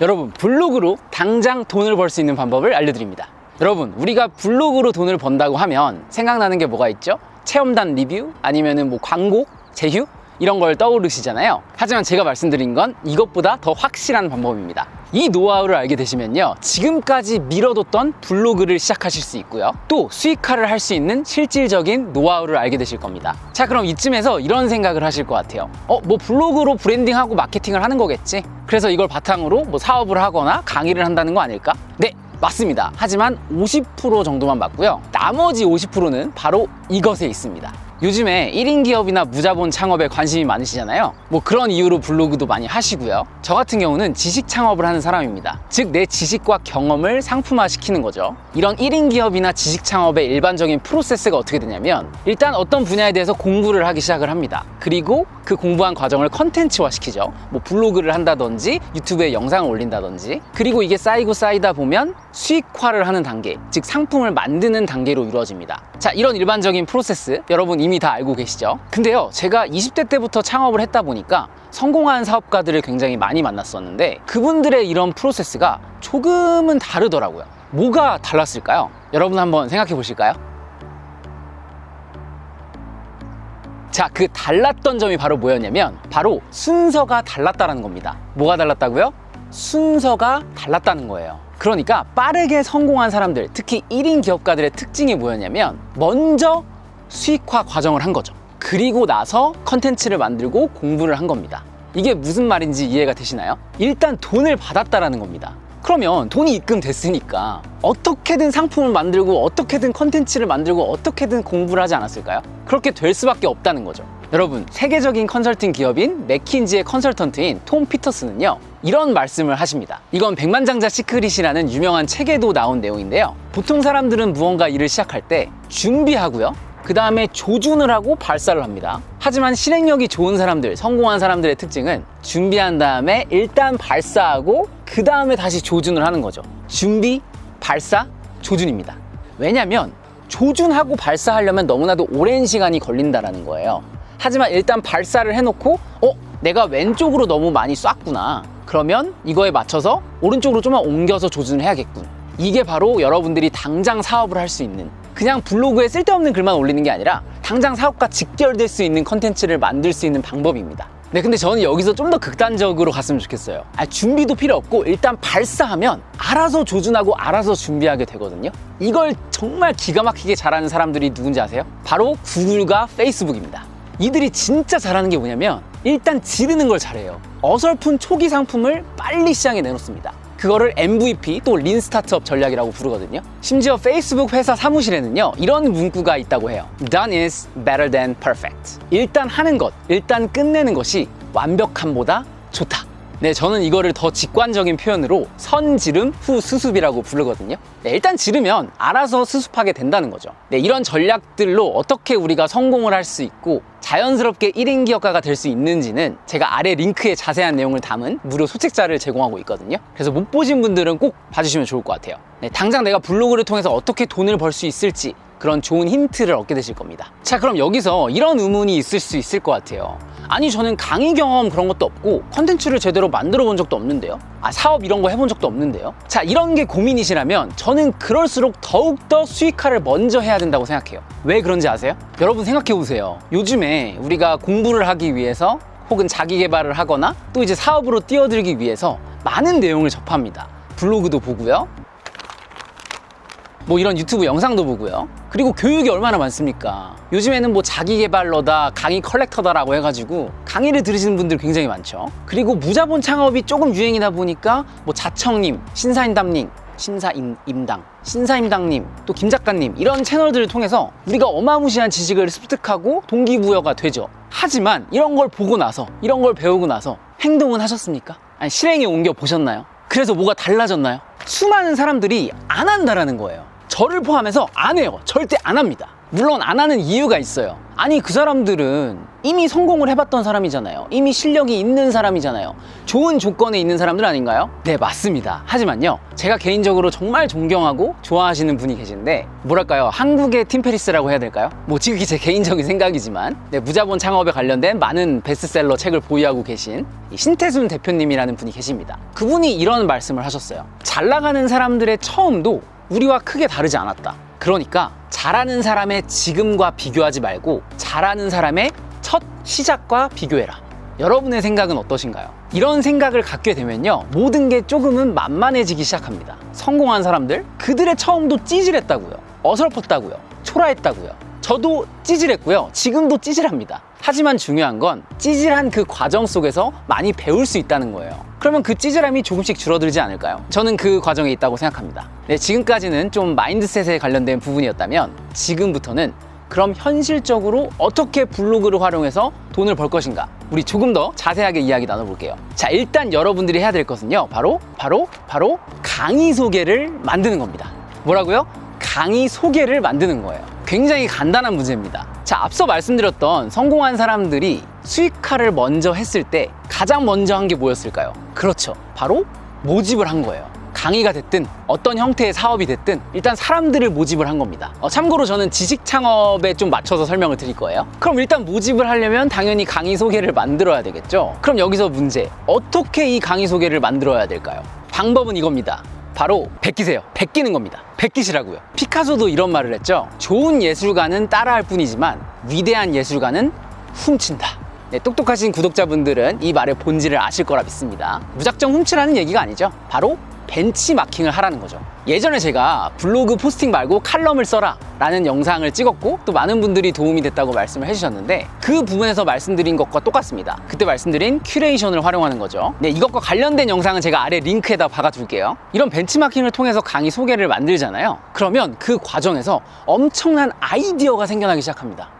여러분 블로그로 당장 돈을 벌 수 있는 방법을 알려드립니다. 여러분 우리가 블로그로 돈을 번다고 하면 생각나는 게 뭐가 있죠? 체험단 리뷰 아니면은 뭐 광고, 제휴 이런 걸 떠오르시잖아요. 하지만 제가 말씀드린 건 이것보다 더 확실한 방법입니다. 이 노하우를 알게 되시면요. 지금까지 미뤄뒀던 블로그를 시작하실 수 있고요. 또 수익화를 할 수 있는 실질적인 노하우를 알게 되실 겁니다. 자, 그럼 이쯤에서 이런 생각을 하실 것 같아요. 어, 뭐 블로그로 브랜딩하고 마케팅을 하는 거겠지? 그래서 이걸 바탕으로 뭐 사업을 하거나 강의를 한다는 거 아닐까? 네, 맞습니다. 하지만 50% 정도만 맞고요. 나머지 50%는 바로 이것에 있습니다. 요즘에 1인 기업이나 무자본 창업에 관심이 많으시잖아요. 뭐 그런 이유로 블로그도 많이 하시고요. 저 같은 경우는 지식 창업을 하는 사람입니다. 즉, 내 지식과 경험을 상품화 시키는 거죠. 이런 1인 기업이나 지식 창업의 일반적인 프로세스가 어떻게 되냐면, 일단 어떤 분야에 대해서 공부를 하기 시작을 합니다. 그리고 그 공부한 과정을 컨텐츠화 시키죠. 뭐 블로그를 한다든지, 유튜브에 영상을 올린다든지. 그리고 이게 쌓이고 쌓이다 보면 수익화를 하는 단계, 즉 상품을 만드는 단계로 이루어집니다. 자, 이런 일반적인 프로세스 여러분 이미 다 알고 계시죠? 근데요, 제가 20대 때부터 창업을 했다 보니까 성공한 사업가들을 굉장히 많이 만났었는데 그분들의 이런 프로세스가 조금은 다르더라고요. 뭐가 달랐을까요? 여러분 한번 생각해 보실까요? 자, 그 달랐던 점이 바로 뭐였냐면 바로 순서가 달랐다는 겁니다. 뭐가 달랐다고요? 순서가 달랐다는 거예요. 그러니까 빠르게 성공한 사람들, 특히 1인 기업가들의 특징이 뭐였냐면 먼저 수익화 과정을 한 거죠. 그리고 나서 컨텐츠를 만들고 공부를 한 겁니다. 이게 무슨 말인지 이해가 되시나요? 일단 돈을 받았다라는 겁니다. 그러면 돈이 입금됐으니까 어떻게든 상품을 만들고 어떻게든 컨텐츠를 만들고 어떻게든 공부를 하지 않았을까요? 그렇게 될 수밖에 없다는 거죠. 여러분, 세계적인 컨설팅 기업인 맥킨지의 컨설턴트인 톰 피터스는요, 이런 말씀을 하십니다. 이건 백만장자 시크릿이라는 유명한 책에도 나온 내용인데요. 보통 사람들은 무언가 일을 시작할 때 준비하고요. 그 다음에 조준을 하고 발사를 합니다. 하지만 실행력이 좋은 사람들, 성공한 사람들의 특징은 준비한 다음에 일단 발사하고 그 다음에 다시 조준을 하는 거죠. 준비, 발사, 조준입니다. 왜냐면 조준하고 발사하려면 너무나도 오랜 시간이 걸린다라는 거예요. 하지만 일단 발사를 해놓고, 어, 내가 왼쪽으로 너무 많이 쐈구나. 그러면 이거에 맞춰서 오른쪽으로 좀만 옮겨서 조준을 해야겠군. 이게 바로 여러분들이 당장 사업을 할 수 있는 그냥 블로그에 쓸데없는 글만 올리는 게 아니라 당장 사업과 직결될 수 있는 컨텐츠를 만들 수 있는 방법입니다. 네, 근데 저는 여기서 좀 더 극단적으로 갔으면 좋겠어요. 아, 준비도 필요 없고 일단 발사하면 알아서 조준하고 알아서 준비하게 되거든요. 이걸 정말 기가 막히게 잘하는 사람들이 누군지 아세요? 바로 구글과 페이스북입니다. 이들이 진짜 잘하는 게 뭐냐면 일단 지르는 걸 잘해요. 어설픈 초기 상품을 빨리 시장에 내놓습니다. 그거를 MVP 또 린 스타트업 전략이라고 부르거든요. 심지어 페이스북 회사 사무실에는요 이런 문구가 있다고 해요. Done is better than perfect. 일단 하는 것, 일단 끝내는 것이 완벽함보다 좋다. 네, 저는 이거를 더 직관적인 표현으로 선지름 후 수습이라고 부르거든요. 네, 일단 지르면 알아서 수습하게 된다는 거죠. 네, 이런 전략들로 어떻게 우리가 성공을 할 수 있고 자연스럽게 1인 기업가가 될 수 있는지는 제가 아래 링크에 자세한 내용을 담은 무료 소책자를 제공하고 있거든요. 그래서 못 보신 분들은 꼭 봐주시면 좋을 것 같아요. 네, 당장 내가 블로그를 통해서 어떻게 돈을 벌 수 있을지 그런 좋은 힌트를 얻게 되실 겁니다. 자, 그럼 여기서 이런 의문이 있을 수 있을 것 같아요. 아니, 저는 강의 경험 그런 것도 없고 컨텐츠를 제대로 만들어 본 적도 없는데요. 아, 사업 이런 거 해본 적도 없는데요. 자, 이런 게 고민이시라면 저는 그럴수록 더욱더 수익화를 먼저 해야 된다고 생각해요. 왜 그런지 아세요? 여러분 생각해 보세요. 요즘에 우리가 공부를 하기 위해서 혹은 자기 개발을 하거나 또 이제 사업으로 뛰어들기 위해서 많은 내용을 접합니다. 블로그도 보고요. 뭐 이런 유튜브 영상도 보고요. 그리고 교육이 얼마나 많습니까? 요즘에는 뭐 자기 개발러다, 강의 컬렉터다라고 해가지고 강의를 들으시는 분들 굉장히 많죠. 그리고 무자본 창업이 조금 유행이다 보니까 뭐 자청님, 신사임담님, 신사임당, 신사임당님, 또 김 작가님 이런 채널들을 통해서 우리가 어마무시한 지식을 습득하고 동기부여가 되죠. 하지만 이런 걸 보고 나서, 이런 걸 배우고 나서 행동은 하셨습니까? 아니, 실행에 옮겨 보셨나요? 그래서 뭐가 달라졌나요? 수많은 사람들이 안 한다라는 거예요. 저를 포함해서 안 해요. 절대 안 합니다. 물론 안 하는 이유가 있어요. 아니, 그 사람들은 이미 성공을 해봤던 사람이잖아요. 이미 실력이 있는 사람이잖아요. 좋은 조건에 있는 사람들 아닌가요? 네, 맞습니다. 하지만요, 제가 개인적으로 정말 존경하고 좋아하시는 분이 계신데, 뭐랄까요, 한국의 팀페리스라고 해야 될까요? 뭐, 지극히 제 개인적인 생각이지만, 네, 무자본 창업에 관련된 많은 베스트셀러 책을 보유하고 계신 이 신태순 대표님이라는 분이 계십니다. 그분이 이런 말씀을 하셨어요. 잘 나가는 사람들의 처음도 우리와 크게 다르지 않았다. 그러니까 잘하는 사람의 지금과 비교하지 말고 잘하는 사람의 첫 시작과 비교해라. 여러분의 생각은 어떠신가요? 이런 생각을 갖게 되면요. 모든 게 조금은 만만해지기 시작합니다. 성공한 사람들, 그들의 처음도 찌질했다고요. 어설펐다고요. 초라했다고요. 저도 찌질했고요. 지금도 찌질합니다. 하지만 중요한 건 찌질한 그 과정 속에서 많이 배울 수 있다는 거예요. 그러면 그 찌질함이 조금씩 줄어들지 않을까요? 저는 그 과정에 있다고 생각합니다. 네, 지금까지는 좀 마인드셋에 관련된 부분이었다면 지금부터는 그럼 현실적으로 어떻게 블로그를 활용해서 돈을 벌 것인가? 우리 조금 더 자세하게 이야기 나눠볼게요. 자, 일단 여러분들이 해야 될 것은요. 바로, 바로, 바로 강의 소개를 만드는 겁니다. 뭐라고요? 강의 소개를 만드는 거예요. 굉장히 간단한 문제입니다. 자, 앞서 말씀드렸던 성공한 사람들이 수익화를 먼저 했을 때 가장 먼저 한 게 뭐였을까요? 그렇죠. 바로 모집을 한 거예요. 강의가 됐든 어떤 형태의 사업이 됐든 일단 사람들을 모집을 한 겁니다. 어, 참고로 저는 지식 창업에 좀 맞춰서 설명을 드릴 거예요. 그럼 일단 모집을 하려면 당연히 강의 소개를 만들어야 되겠죠. 그럼 여기서 문제. 어떻게 이 강의 소개를 만들어야 될까요? 방법은 이겁니다. 바로 베끼세요. 베끼는 겁니다. 베끼시라고요. 피카소도 이런 말을 했죠. 좋은 예술가는 따라할 뿐이지만 위대한 예술가는 훔친다. 네, 똑똑하신 구독자분들은 이 말의 본질을 아실 거라 믿습니다. 무작정 훔치라는 얘기가 아니죠. 바로 벤치마킹을 하라는 거죠. 예전에 제가 블로그 포스팅 말고 칼럼을 써라 라는 영상을 찍었고 또 많은 분들이 도움이 됐다고 말씀을 해주셨는데 그 부분에서 말씀드린 것과 똑같습니다. 그때 말씀드린 큐레이션을 활용하는 거죠. 네, 이것과 관련된 영상은 제가 아래 링크에다 박아둘게요. 이런 벤치마킹을 통해서 강의 소개를 만들잖아요. 그러면 그 과정에서 엄청난 아이디어가 생겨나기 시작합니다.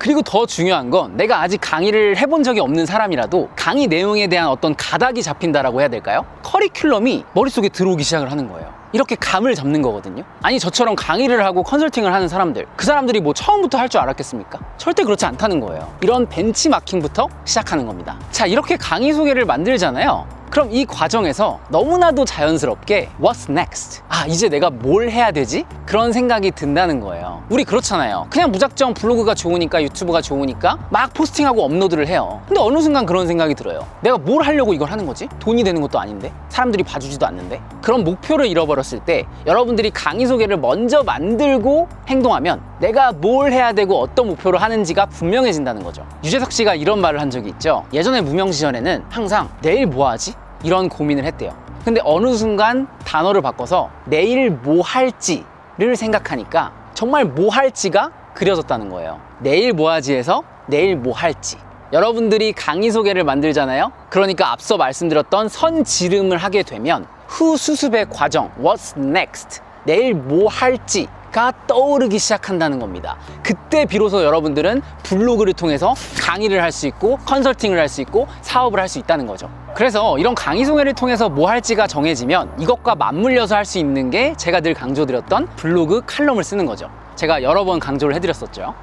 그리고 더 중요한 건 내가 아직 강의를 해본 적이 없는 사람이라도 강의 내용에 대한 어떤 가닥이 잡힌다라고 해야 될까요? 커리큘럼이 머릿속에 들어오기 시작을 하는 거예요. 이렇게 감을 잡는 거거든요. 아니 저처럼 강의를 하고 컨설팅을 하는 사람들 그 사람들이 뭐 처음부터 할 줄 알았겠습니까? 절대 그렇지 않다는 거예요. 이런 벤치마킹부터 시작하는 겁니다. 자 이렇게 강의 소개를 만들잖아요. 그럼 이 과정에서 너무나도 자연스럽게 What's next? 아, 이제 내가 뭘 해야 되지? 그런 생각이 든다는 거예요. 우리 그렇잖아요. 그냥 무작정 블로그가 좋으니까 유튜브가 좋으니까 막 포스팅하고 업로드를 해요. 근데 어느 순간 그런 생각이 들어요. 내가 뭘 하려고 이걸 하는 거지? 돈이 되는 것도 아닌데? 사람들이 봐주지도 않는데? 그런 목표를 잃어버렸을 때 여러분들이 강의 소개를 먼저 만들고 행동하면 내가 뭘 해야 되고 어떤 목표를 하는지가 분명해진다는 거죠. 유재석 씨가 이런 말을 한 적이 있죠. 예전에 무명 시절에는 항상 내일 뭐 하지? 이런 고민을 했대요. 근데 어느 순간 단어를 바꿔서 내일 뭐 할지를 생각하니까 정말 뭐 할지가 그려졌다는 거예요. 내일 뭐 하지에서 내일 뭐 할지. 여러분들이 강의 소개를 만들잖아요. 그러니까 앞서 말씀드렸던 선 지름을 하게 되면 후 수습의 과정, what's next, 내일 뭐 할지 가 떠오르기 시작한다는 겁니다. 그때 비로소 여러분들은 블로그를 통해서 강의를 할 수 있고 컨설팅을 할 수 있고 사업을 할 수 있다는 거죠. 그래서 이런 강의 소개를 통해서 뭐 할지가 정해지면 이것과 맞물려서 할 수 있는 게 제가 늘 강조드렸던 블로그 칼럼을 쓰는 거죠. 제가 여러 번 강조를 해드렸었죠.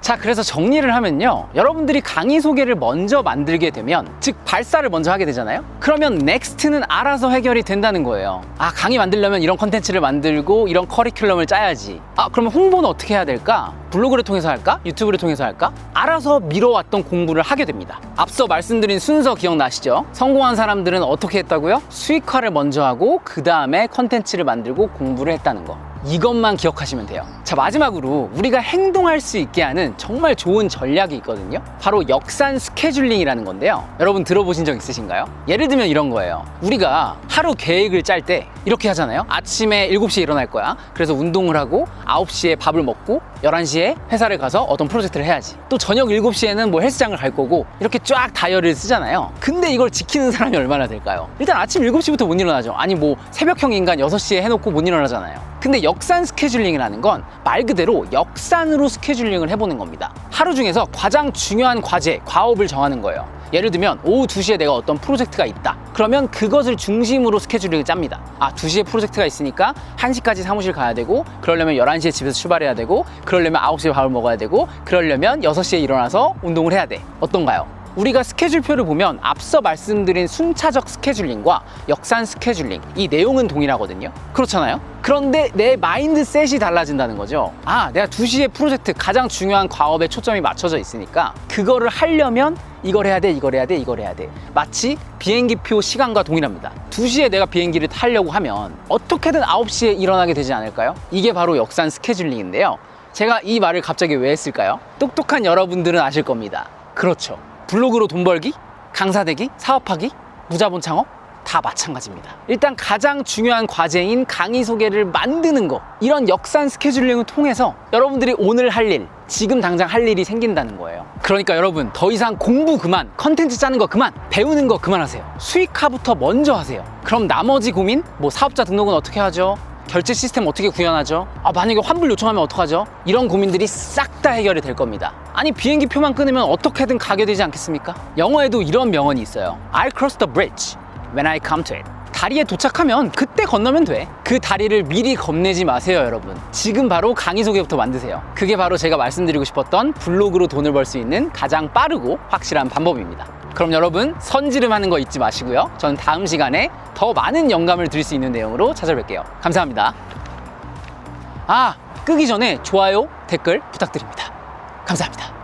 자, 그래서 정리를 하면요. 여러분들이 강의 소개를 먼저 만들게 되면, 즉, 발사를 먼저 하게 되잖아요? 그러면 넥스트는 알아서 해결이 된다는 거예요. 아, 강의 만들려면 이런 컨텐츠를 만들고, 이런 커리큘럼을 짜야지. 아, 그러면 홍보는 어떻게 해야 될까? 블로그를 통해서 할까? 유튜브를 통해서 할까? 알아서 미뤄왔던 공부를 하게 됩니다. 앞서 말씀드린 순서 기억나시죠? 성공한 사람들은 어떻게 했다고요? 수익화를 먼저 하고, 그 다음에 컨텐츠를 만들고 공부를 했다는 거. 이것만 기억하시면 돼요. 자, 마지막으로 우리가 행동할 수 있게 하는 정말 좋은 전략이 있거든요. 바로 역산 스케줄링이라는 건데요. 여러분 들어보신 적 있으신가요? 예를 들면 이런 거예요. 우리가 하루 계획을 짤 때 이렇게 하잖아요. 아침에 7시에 일어날 거야. 그래서 운동을 하고 9시에 밥을 먹고 11시에 회사를 가서 어떤 프로젝트를 해야지. 또 저녁 7시에는 뭐 헬스장을 갈 거고 이렇게 쫙 다이어리를 쓰잖아요. 근데 이걸 지키는 사람이 얼마나 될까요? 일단 아침 7시부터 못 일어나죠. 아니 뭐 새벽형 인간 6시에 해놓고 못 일어나잖아요. 근데 역산 스케줄링이라는 건 말 그대로 역산으로 스케줄링을 해보는 겁니다. 하루 중에서 가장 중요한 과제, 과업을 정하는 거예요. 예를 들면 오후 2시에 내가 어떤 프로젝트가 있다. 그러면 그것을 중심으로 스케줄을 짭니다. 아, 2시에 프로젝트가 있으니까 1시까지 사무실 가야 되고, 그러려면 11시에 집에서 출발해야 되고, 그러려면 9시에 밥을 먹어야 되고, 그러려면 6시에 일어나서 운동을 해야 돼. 어떤가요? 우리가 스케줄표를 보면 앞서 말씀드린 순차적 스케줄링과 역산 스케줄링 이 내용은 동일하거든요. 그렇잖아요. 그런데 내 마인드셋이 달라진다는 거죠. 아, 내가 2시에 프로젝트 가장 중요한 과업에 초점이 맞춰져 있으니까 그거를 하려면 이걸 해야 돼, 이걸 해야 돼, 이걸 해야 돼. 마치 비행기표 시간과 동일합니다. 2시에 내가 비행기를 타려고 하면 어떻게든 9시에 일어나게 되지 않을까요? 이게 바로 역산 스케줄링인데요. 제가 이 말을 갑자기 왜 했을까요? 똑똑한 여러분들은 아실 겁니다. 그렇죠. 블로그로 돈 벌기, 강사되기, 사업하기, 무자본 창업 다 마찬가지입니다. 일단 가장 중요한 과제인 강의 소개를 만드는 거 이런 역산 스케줄링을 통해서 여러분들이 오늘 할 일, 지금 당장 할 일이 생긴다는 거예요. 그러니까 여러분 더 이상 공부 그만, 컨텐츠 짜는 거 그만, 배우는 거 그만하세요. 수익화부터 먼저 하세요. 그럼 나머지 고민, 뭐 사업자 등록은 어떻게 하죠? 결제 시스템 어떻게 구현하죠? 아, 만약에 환불 요청하면 어떡하죠? 이런 고민들이 싹 다 해결이 될 겁니다. 아니, 비행기 표만 끊으면 어떻게든 가게 되지 않겠습니까? 영어에도 이런 명언이 있어요. I'll cross the bridge when I come to it. 다리에 도착하면 그때 건너면 돼. 그 다리를 미리 겁내지 마세요, 여러분. 지금 바로 강의 소개부터 만드세요. 그게 바로 제가 말씀드리고 싶었던 블로그로 돈을 벌 수 있는 가장 빠르고 확실한 방법입니다. 그럼 여러분 선지름하는 거 잊지 마시고요. 저는 다음 시간에 더 많은 영감을 드릴 수 있는 내용으로 찾아뵐게요. 감사합니다. 아, 끄기 전에 좋아요, 댓글 부탁드립니다. 감사합니다.